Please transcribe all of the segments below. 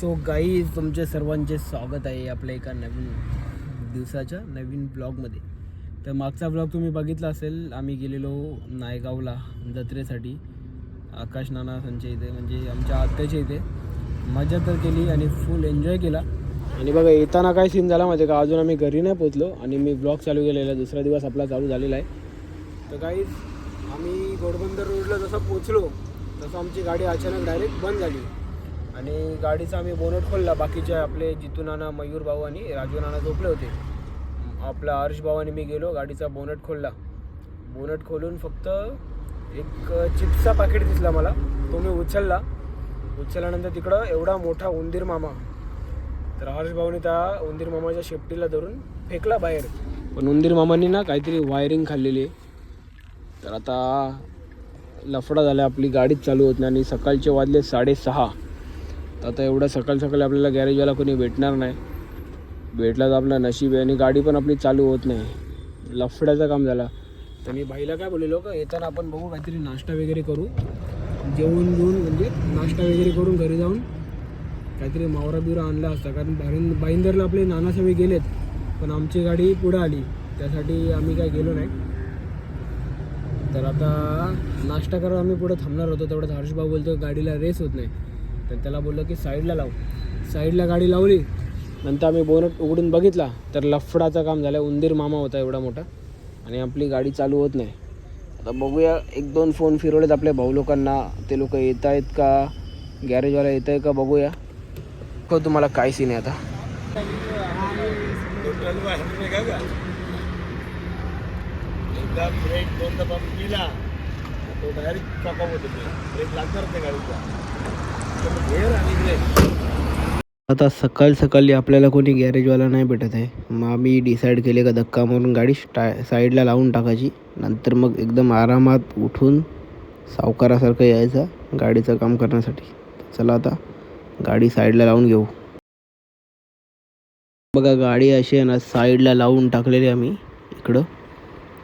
So गाई तुमचे सर्वांचे स्वागत आहे आपल्या एका नवीन दिवसाच्या नवीन ब्लॉगमध्ये तर मागचा ब्लॉग तुम्ही बघितला असेल आम्ही गेलेलो नायगावला जत्रेसाठी. आकाश नाना त्यांच्या इथे म्हणजे आमच्या आत्याच्या इथे. मजा तर केली आणि फुल एन्जॉय केला. आणि बघा येताना काय सीन झाला माझ्या का? अजून आम्ही घरी नाही पोचलो आणि मी ब्लॉग चालू केलेला. दुसरा दिवस आपला चालू झालेला आहे. तर काही आम्ही घोडबंदर रोडला जसं पोचलो तसं आमची गाडी अचानक डायरेक्ट बंद झाली. आणि गाडीचा आम्ही बोनट खोलला. बाकीचे आपले जितू नाना मयूर भाऊ आणि राजू नाना झोपले होते. आपला हर्ष भाऊ आणि मी गेलो गाडीचा बोनट खोलला. बोनट खोलून फक्त एक चिप्सचा पाकिट दिसला मला. तो मी उचलला. उचलल्यानंतर तिकडं एवढा मोठा उंदीर मामा. तर हर्ष भाऊने त्या उंदीर मामाच्या शेपटीला धरून फेकला बाहेर. पण उंदीर मामांनी ना काहीतरी वायरिंग खाल्लेली आहे. तर आता लफडा झाला आपली गाडीच चालू होत नाही आणि सकाळचे वाजले साडेसहा. तर आता एवढं सकाळ सकाळी आपल्याला गॅरेजवाला कोणी भेटणार नाही. भेटला तर आपलं नशीब आहे आणि गाडी पण आपली चालू होत नाही. लफड्याचं काम झाला. तर मी भाईला काय बोललेलो का येताना आपण बघू काहीतरी नाश्ता वगैरे करू. जेवून घेऊन म्हणजे नाश्ता वगैरे करून घरी जाऊन काहीतरी मावरा बिवरा आणला असता. कारण बाईं बाईंदरला आपले नाना सगळे गेलेत पण आमची गाडी पुढं आली. त्यासाठी आम्ही काय गेलो नाही. तर आता नाश्ता करायला आम्ही पुढे थांबणार होतो. तेवढ्यात हर्षभाऊ बोलतो गाडीला रेस होत नाही. तर त्याला बोललो की साईडला लावू. साईडला गाडी लावली नंतर आम्ही बोनट उघडून बघितला तर लफडाचं काम झालं उंदीर मामा होता एवढा मोठा. आणि आपली गाडी चालू होत नाही. आता बघूया एक दोन फोन फिरवलेत आपल्या भाऊ लोकांना. ते लोक येत आहेत का? गॅरेजवाला येत आहे का? बघूया. हो तुम्हाला काय सीन आहे आता. एकदा ब्रेक दोनदा पंप दिला तो डायरेक्ट ब्रेक लागणार नाही गाडीचा. आता सकाळ सकाळी आपल्याला कोणी गॅरेजवाला नाही भेटत आहे. मग आम्ही डिसाईड केले का धक्का मारून गाडी स्टा साईडला लावून टाकायची. नंतर मग एकदम आरामात उठून सावकारासारखं यायचं गाडीचं काम करण्यासाठी. चला आता गाडी साईडला लावून घेऊ. बघा गाडी अशी आहे ना साईडला लावून टाकलेली आहे आम्ही इकडं.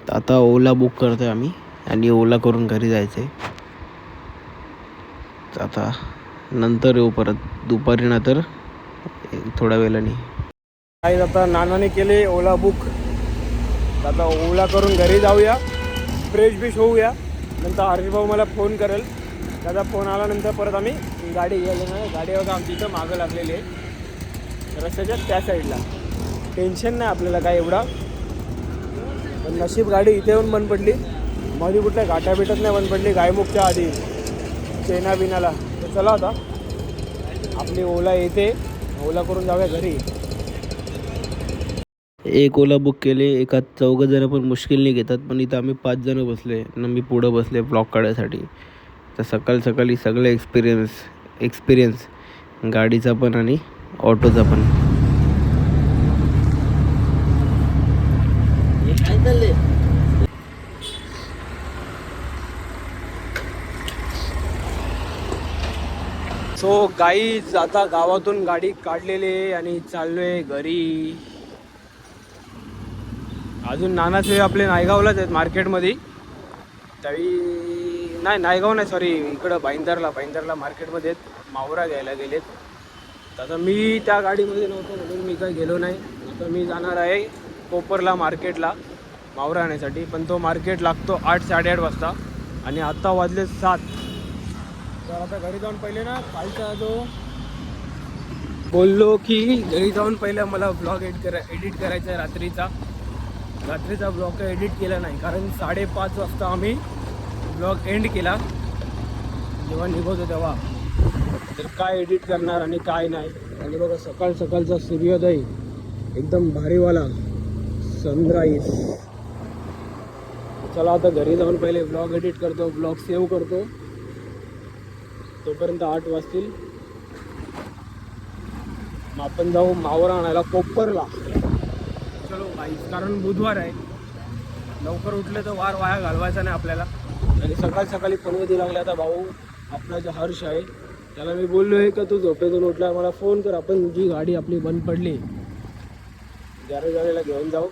तर आता ओला बुक करतो आहे आम्ही आणि ओला करून घरी जायचं आहे आता नंतर येऊ परत. दुपारी नंतर थोड्या वेळाने. काही आता नानाने केले ओला बुक आता ओला करून घरी जाऊया. फ्रेश बिश होऊया. नंतर हरीभाऊ मला फोन करेल. त्याचा फोन आल्यानंतर परत आम्ही गाडी घ्यायला गाडी बघा आमची इथं मागं लागलेली आहे. रस्त्याच्या त्या साईडला टेन्शन नाही आपल्याला काय एवढा. पण नशीब गाडी इथे येऊन बंद पडली. मध्ये कुठल्या घाट्या भेटत नाही बंद पडली. गायमुखच्या आधी. चेना बिनाला. चला आता. आपली ओला येते. ओला करून जाऊया घरी. एक ओला बुक केले एका चौघं जण पण मुश्किलने घेतात पण इथं आम्ही पाच जण बसले न मी पुढं बसले ब्लॉक काढायसाठी. तर सकाळ सकाळी सगळे एक्सपिरियन्स एक्सपिरियन्स गाडीचा पण आणि ऑटोचा पण. सो गाई आता गावातून गाडी काढलेली आहे आणि चाललोय घरी. अजून नानाचे आपले नायगावलाच आहेत मार्केटमध्ये. तरी नाही नायगाव नाही सॉरी इकडं भाईंदरला भाईंदरला मार्केटमध्ये आहेत. मावरा घ्यायला गेलेत. तर आता मी त्या गाडीमध्ये नव्हतो म्हणून मी काही गेलो नाही. आता मी जाणार आहे कोपरला मार्केटला मावरा आणण्यासाठी पण तो मार्केट लागतो आठ साडेआठ वाजता. आणि आत्ता वाजले सात. तर आता घरी जाऊन पहिले ना कालचा जो बोललो की घरी जाऊन पहिले मला ब्लॉग एडिट करा एडिट करायचा आहे रात्रीचा. रात्रीचा ब्लॉग एडिट केला नाही कारण साडेपाच वाजता आम्ही ब्लॉग एंड केला. जेव्हा निघतो तेव्हा. तर काय एडिट करणार आणि काय नाही. आणि बघा सकाळ सकाळचा सूर्योदय. एकदम भारीवाला. सनराईज चला आता घरी जाऊन पहिले ब्लॉग एडिट करतो ब्लॉग सेव्ह करतो. तोपर्यंत आठ वाजतील. मग आपण जाऊ मावरा आणायला कोपरला. चलो गाईस कारण बुधवार आहे. लवकर उठले तर वार वाया घालवायचा नाही आपल्याला. आणि सकाळ सकाळी पनवती लागले आता भाऊ आपला जो हर्ष आहे त्याला मी बोललो आहे का तू झोपेतून उठला मला फोन कर आपण जी गाडी आपली बंद पडली गॅरेजवाल्याला घेऊन जाऊ.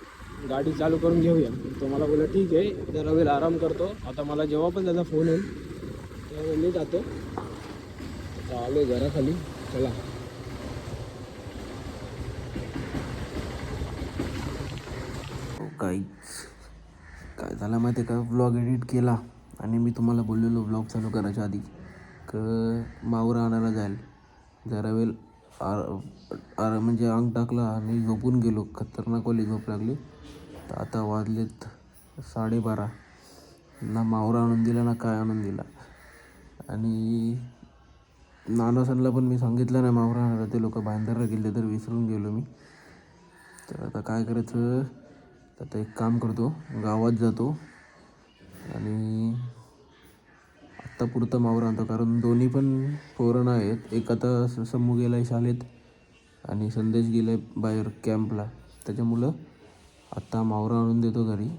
गाडी चालू करून घेऊया. तो मला बोलला ठीक आहे जरा वेळ आराम करतो. आता मला जेव्हा पण त्याचा फोन येईल तेव्हा मी जातो. आलो घराखाली. चला. हो, काहीच काय झालं माहिती आहे का? व्लॉग एडिट केला आणि मी तुम्हाला बोललेलो व्लॉग चालू करायच्या आधी. क मावरा आणायला जाईल. जरा वेळ आर आर म्हणजे अंग टाकला आणि झोपून गेलो. खतरनाक वाली झोप लागली. तर आता वाजलेत साडेबारा. ना मावरा आणून दिला ना काय आणून दिला. आणि नानासनला पण मी सांगितलं नाही मावरा आणायला ते लोक बांधायला गेले तर विसरून गेलो मी. तर आता काय करायचं? तर आता एक काम करतो. गावात जातो. आणि आत्ता पुरतं मावरा आणतो. कारण दोन्ही पण पोरण आहेत एक आता समू गेला आहे शाळेत आणि संदेश गेला आहे बाहेर कॅम्पला. त्याच्यामुळं आत्ता मावरा आणून देतो घरी.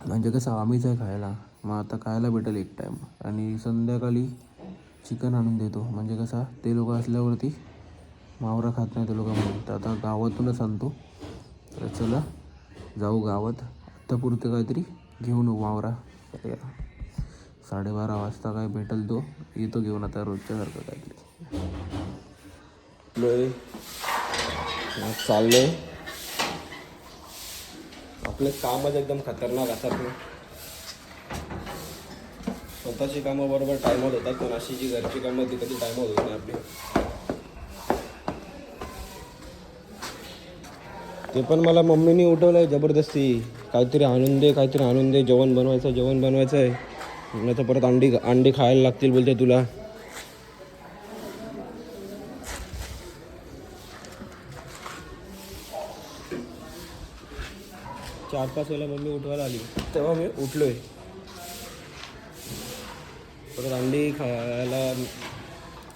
म्हणजे कसं आम्हीच आहे खायला. मग आता खायला भेटेल एक टाईम आणि संध्याकाळी चिकन आणून देतो. म्हणजे कसा ते लोक असल्यावरती मावरा खात नाही ते लोक म्हणून. तर आता गावातूनच आणतो. तर चला जाऊ गावात. आत्तापुरतं काहीतरी घेऊन वावरा मावरा. साडेबारा वाजता काय भेटेल तो? येतो घेऊन आता रोजच्यासारखं काहीतरी. चाललोय. आपले कामच एकदम खतरनाक असतात स्वतःची कामं बरोबर टायमात होतात पण अशी जी घरची कामं ती कधी टायमात होत नाही आपली. ते पण मला मम्मीने उठवलं आहे जबरदस्ती. काहीतरी आणून दे काहीतरी आणून दे जेवण बनवायचं जेवण बनवायचं आहे नाही तर परत अंडी अंडी खायला लागतील बोलते तुला. चार पाच वेळेला मम्मी उठवायला आली. तेव्हा मी उठलोय. परत अंडी खायला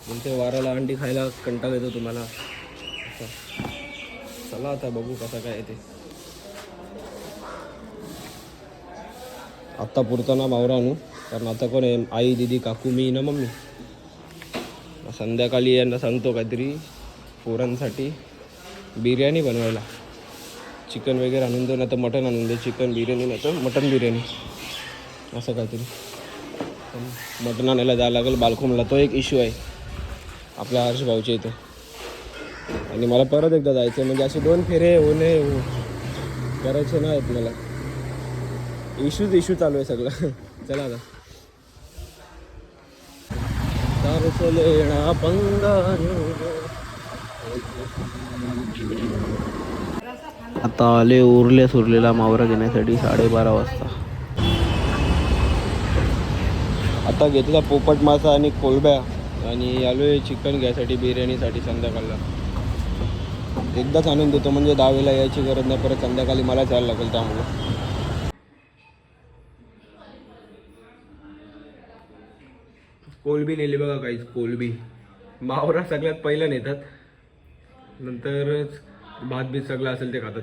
तुमच्या वाराला अंडी खायला कंटाळ येतो तुम्हाला. असं. चला आता बघू कसं काय येते ते. आत्ता पुरता ना मावरा आणू. कारण आता कोण आहे? आई दिदी काकू मी ना मम्मी. संध्याकाळी यांना सांगतो काहीतरी पोरांसाठी बिर्याणी बनवायला. चिकन वगैरे आणून दे नाही तर मटण आणून दे. चिकन बिर्याणी नाही तर मटन बिर्याणी. असं काहीतरी. पण मटण आणायला जायला लागेल बालकोमला तो एक इश्यू आहे. आपल्या हर्ष भाऊच्या इथे. आणि मला परत एकदा जायचं आहे. म्हणजे असे दोन फेरे होणे हो करायचे आहेत मला. इश्यूच इश्यू चालू आहे सगळं. चला आता. आता आले उरले सुरलेला मावरा घेण्यासाठी साडेबारा वाजता. आता घेतला पोपट मासा आणि कोलब्या आणि आलो आहे चिकन घ्यायसाठी बिर्याणीसाठी संध्याकाळला. एकदाच आणून देतो म्हणजे दहावीला यायची गरज नाही परत संध्याकाळी मला जायला लागेल त्यामुळे. कोलबी नेली बघा काहीच कोलबी मावरा सगळ्यात पहिला नेतात. नंतरच भात बीत सगळं असेल ते खातात.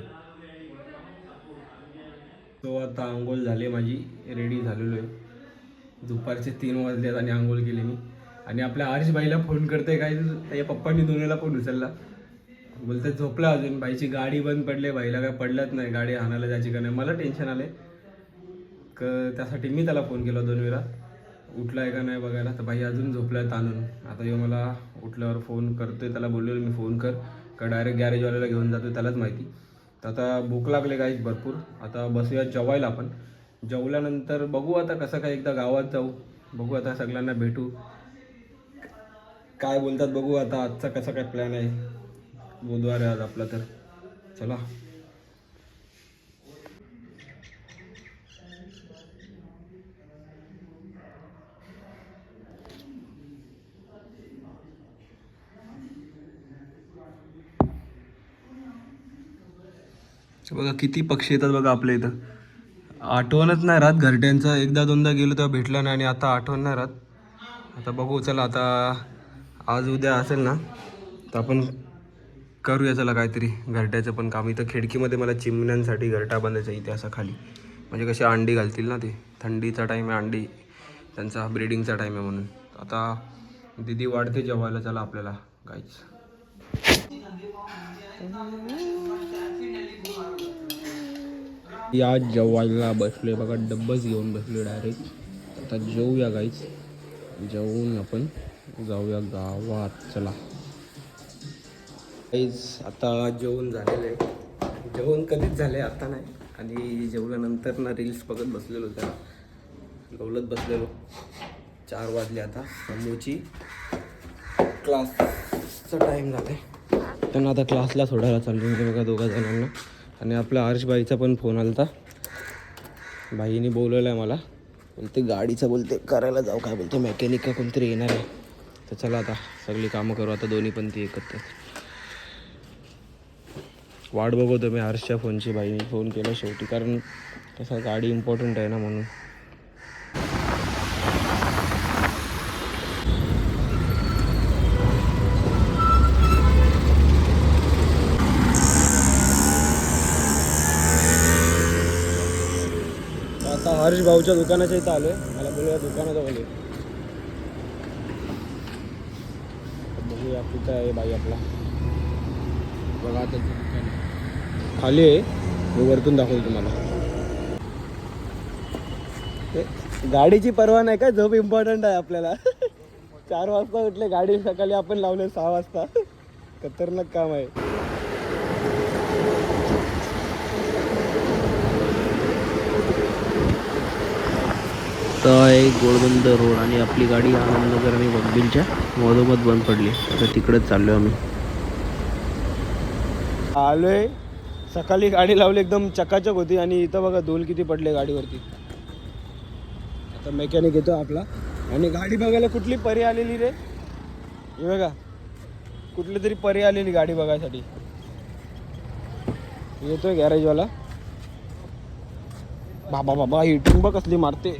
तो आता आंघोळ झाली माझी रेडी झालेलो आहे. दुपारचे तीन वाजलेत आणि आंघोळ केली मी. आणि आपल्या आर्शबाईला फोन करते काय त्या पप्पांनी दोन्हीला फोन उचलला. बोलतात झोपला अजून? बाईची गाडी बंद पडली बाईला काय पडलंच नाही. गाडी आणायला जायची का नाही? मला टेन्शन आले क त्यासाठी मी त्याला फोन केला दोन वेळा उठला आहे का नाही बघायला? तर बाई अजून झोपला आहे ताणून. आता येऊ मला उठल्यावर फोन करतोय त्याला बोललेलो मी फोन कर. का डायरेक्ट गॅरेजवाल्याला घेऊन जातोय त्यालाच माहिती. तर आता भूक लागले काहीच भरपूर. आता बसूया जेवायला आपण. जेवल्यानंतर बघू आता कसं काय एकदा गावात जाऊ. बघू आता सगळ्यांना भेटू. काय बोलतात बघू आता आजचा कसा काय प्लॅन आहे. बुधवार आहे आज आपला तर. चला. बघा किती पक्षी येतात बघा आपल्या इथं. आठवणच नाही राहत. घरट्यांचं एकदा दोनदा गेलो तेव्हा भेटलं नाही आणि आता आठवण नाही राहत. आता बघू चला आता आज उद्या असेल ना तर आपण करूया चला काहीतरी. घरट्याचं पण काम. इथं खिडकीमध्ये मला चिमण्यांसाठी घरटा बांधायचा इथे असा खाली. म्हणजे कशी अंडी घालतील ना ते. थंडीचा टाईम आहे अंडी. त्यांचा ब्रिडिंगचा टाईम आहे म्हणून. आता दिदी वाढते जेवायला चला आपल्याला. काहीच या जेवायला बसले बघा डब्बच घेऊन बसले डायरेक्ट आता जेवूया गाईच जेवून आपण जाऊया गावात. चला. गाईज आता जेवण झालेलं आहे जेवण कधीच झाले आता नाही. आणि जेवल्यानंतर ना रील्स बघत बसलेलो त्या गवलत बसलेलो. चार वाजले आता. समूची क्लासचा टाईम झाला आहे त्यांना आता क्लासला सोडायला चाललो मी बघा दोघा जणांना आणि आपल्या हर्षबाईचा पण फोन आला होता बाईने बोलवलं आहे मला. बोलते गाडीचं बोलते करायला जाऊ काय बोलते मेकॅनिक का कोणतरी येणार आहे. तर चला आता सगळी कामं करू आता दोन्ही पण ती एकत्र. वाट बघतो मी हर्षच्या फोनची. बाईने फोन केला शेवटी कारण कसं गाडी इम्पॉर्टंट आहे ना म्हणून. हर्ष भाऊच्या दुकानाच्या इथं आलोय. मला बोलूया दुकानात बोलू बघूया कुठं आहे बाई आपला. बघा आता दुकान खाली आहे. मी वरतून दाखवतो तुम्हाला. ते गाडीची परवा नाही काय? झोप इम्पॉर्टंट आहे आपल्याला. चार वाजता उठले गाडी सकाळी आपण लावले सहा वाजता. खतरनाक काम आहे. तर आहे गोळबंद रोड आणि आपली गाडी आनंदनगर आणि बंबिलच्या मधोमध बंद पडली. आता तिकडेच चाललो आम्ही. आलोय. सकाळी गाडी लावली एकदम चकाचक होती आणि इथं बघा धूल किती पडले गाडीवरती. आता मेकॅनिक येतो आपला. आणि गाडी बघायला कुठली परी आलेली रे? हे बघा. कुठली तरी परी आलेली गाडी बघायसाठी. येतोय गॅरेजवाला बाबा बाबा हिटिंग बघ कसली मारते.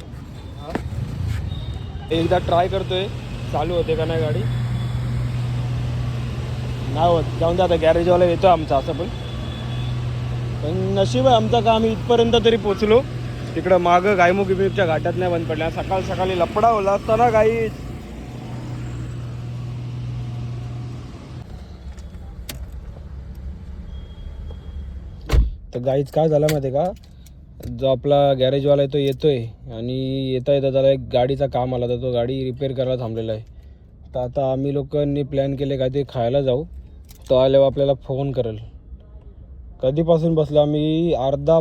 एकदा ट्राय करतोय. चालू होते का नाही गाडी? नाही होत. जाऊन द्या आता गॅरेजवाला येतो आमचा असं पण. पण नशीब आहे आमचा का आम्ही इथपर्यंत तरी पोचलो तिकडं मागं गायमुख बिमुखच्या घाटात नाही बंद पडल्या. सकाळ सकाळी लपडा होला असताना गाई तर गाईच काय झालं माहिती आहे का? जो आपला गॅरेजवाला आहे तो येतोय आणि येता येता त्याला एक गाडीचा काम आला तर तो गाडी रिपेअर करायला थांबलेला आहे. तर आता आम्ही लोकांनी प्लॅन केले काय ते खायला जाऊ. तो आल्यावर आपल्याला फोन करेल. कधीपासून बसलो आम्ही? अर्धा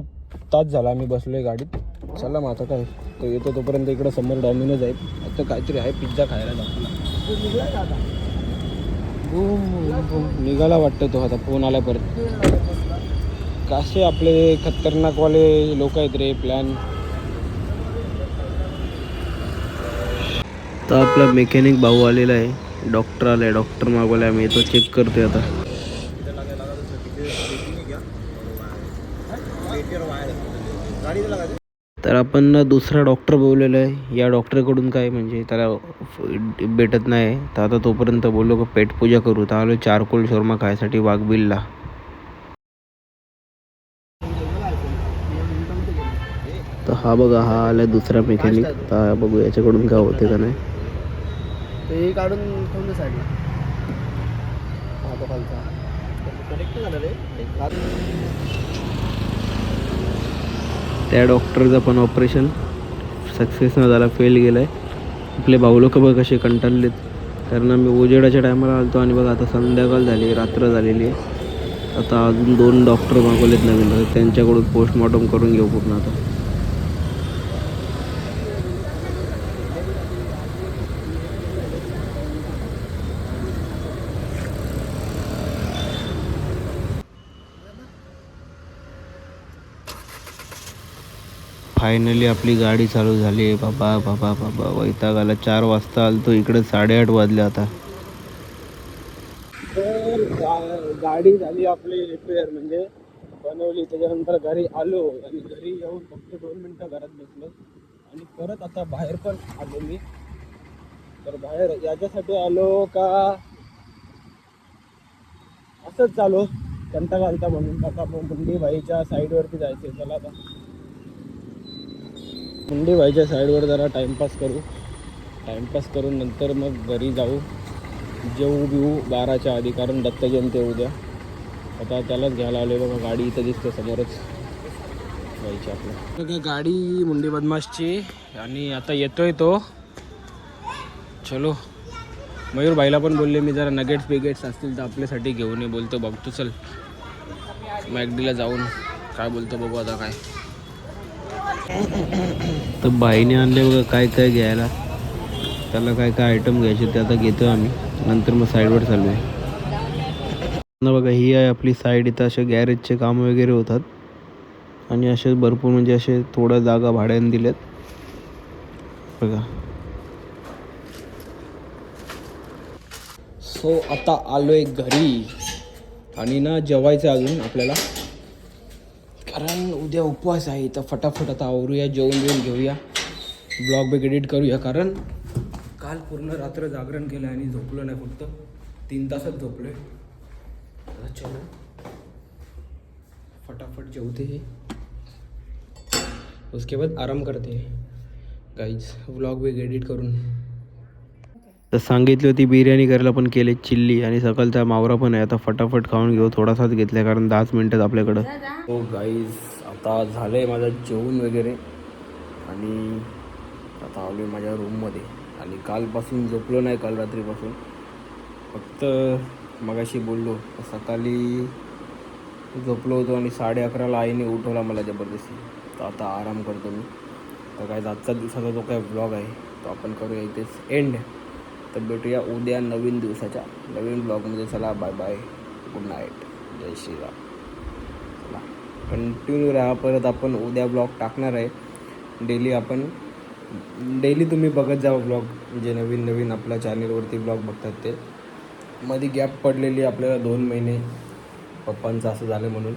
तास झाला आम्ही बसलो आहे गाडीत. चला मग आता काय? तो येतो तोपर्यंत इकडं समोर डॉमिनोज आहे आता काहीतरी आहे पिझ्झा खायला जाऊ निघाला वाटतं तो आता. फोन आला परत. कसे आपले खतरनाकवाले लोक आहेत रे प्लॅन तर आपला मेकॅनिक भाऊ आलेला आहे. डॉक्टर आलाय डॉक्टर मागवला आम्ही. तो चेक करतोय आता. तर आपण दुसरा डॉक्टर बोललेला आहे. या डॉक्टरकडून काय म्हणजे त्याला भेटत नाही. तर आता तोपर्यंत बोललो का पेटपूजा करू. तर आलो चारकोल शोरमा खायसाठी वाघबिलला. तर हा बघा हा आलाय दुसरा मेकॅनिक तर बघू याच्याकडून काय होते का नाही. काढून कोणत्या साईड हा तो खालचा. कनेक्ट झालं रे. त्या डॉक्टरचं पण ऑपरेशन सक्सेस न झाला फेल गेलं आहे आपले भाऊ लोक बघ कसे कंटाळलेत. कारण आम्ही उजेडाच्या टायमाला आलतो आणि बघा आता संध्याकाळ झाली रात्र झालेली आहे. आता अजून दोन डॉक्टर मागवलेत नवीन. त्यांच्याकडून पोस्टमॉर्टम करून घेऊ पूर्ण आता. फायनली आपली गाडी चालू झाली. आहे बाबा बाबा बाबा वैताग आला चार वाजता आलतो. इकडे साडेआठ वाजले आता. गाडी झाली आपली रिपेअर म्हणजे. बनवली. त्याच्यानंतर घरी आलो. आणि घरी येऊन फक्त दोन मिनटं घरात बसलो. आणि परत आता बाहेर पण आलो मी. तर बाहेर याच्यासाठी आलो का? असंच चालू. कंटा घालता म्हणून. आता आपण मुंडी भाईच्या साईडवरती जायचं चला आता. मुंडीबाईच्या साईडवर जरा टाईमपास करू. टाईमपास करून नंतर मग घरी जाऊ. जेऊ बिऊ बाराच्या आधी कारण दत्त जयंती उद्या. आता त्यालाच घ्यायला आलो बघा गाडी इथं दिसते समोरच. व्हायची आपलं. गाडी मुंडी बदमाशची आणि आता येतोय तो. चलो. मयूर भाईला पण बोलले मी जरा नगेट्स बिगेट्स असतील तर आपल्यासाठी घेऊन ये. बोलतो बघतो चल. मॅगडीला जाऊन काय बोलतो बघू आता काय. तर बाईने आणले बघा काय काय घ्यायला. त्याला काय काय आयटम घ्यायचे ते आता घेतो आम्ही. नंतर मग साईडवर चालू आहे. ना बघा ही आहे आपली साईड इथं असे गॅरेजचे काम वगैरे होतात. आणि असे भरपूर म्हणजे असे थोड्या जागा भाड्याने दिल्यात बघा. सो आता आलोय घरी. आणि ना जेवायचं आहे अजून आपल्याला. कारण उद्या उपवास आहे तर फटाफट आता आवरूया जेवण जेवण घेऊया. ब्लॉग बिग एडिट करूया कारण काल पूर्ण रात्र जागरण केलं आणि झोपलो नाही फक्त तीन तासात झोपलोय. आता चलो. फटाफट जेवते. हे उसके बाद आराम करते. गाईज व्लॉग बिग एडिट करून. तर सांगितली होती बिर्याणी करायला पण केले चिल्ली आणि सकाळचा मावरा पण आहे. आता फटाफट खाऊन घेऊ. थोडासाच घेतला कारण दहाच मिनटात आपल्याकडं. हो गाईज आता झालं आहे माझं जेवण वगैरे. आणि आता आलो आहे माझ्या रूममध्ये आणि कालपासून झोपलो नाही काल रात्रीपासून. फक्त मगाशी बोललो तर सकाळी झोपलो होतो आणि साडे अकराला आईने उठवला मला जबरदस्ती. तर आता आराम करतो मी. तर काय आजचा दिवसाचा जो काय ब्लॉग आहे तो आपण करूया इथेच एंड तर भेटूया उद्या नवीन दिवसाच्या नवीन ब्लॉगमध्ये. चला bye bye good night Jai Shriram. चला कंटिन्यू राहा. परत आपण उद्या ब्लॉग टाकणार आहे. डेली आपण डेली तुम्ही बघत जा ब्लॉग. जे नवीन नवीन आपल्या चॅनेलवरती ब्लॉग बघतात ते. मध्ये गॅप पडलेली आपल्याला दोन महिने. पप्पांचं असं झालं म्हणून.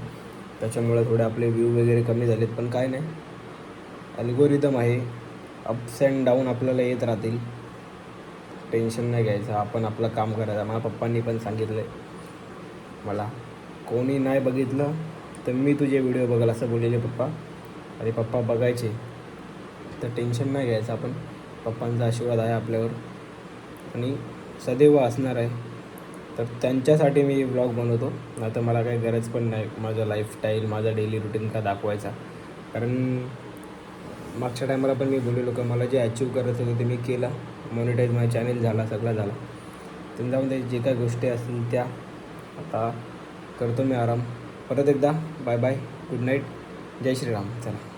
त्याच्यामुळे थोडे आपले व्ह्यू वगैरे कमी झालेत. पण काय नाही. अल्गोरिदम आहे. अप्स अँड डाऊन आपल्याला येत राहतील. टेन्शन नाही घ्यायचं आपण आपलं काम करायचं. मला पप्पांनी पण सांगितलं आहे मला कोणी नाही बघितलं तर मी तुझे व्हिडिओ बघाल असं बोललेले पप्पा. आणि पप्पा बघायचे. तर टेन्शन नाही घ्यायचं आपण पप्पांचा आशीर्वाद आहे आपल्यावर. आणि सदैव असणार आहे. तर त्यांच्यासाठी मी ब्लॉग बनवतो. नाही तर मला काही गरज पण नाही माझं लाईफस्टाईल माझा डेली रुटीन का दाखवायचा. कारण मागच्या टायमाला पण मी बोललेलो का मला जे अचीव करायचं होतं ते मी केलं. मॉनिटाईज माझा चॅनेल झाला सगळा झाला. तर जाऊन जे काही गोष्टी असतील त्या. आता करतो मी आराम. परत एकदा bye bye good night Jai Shriram. चला.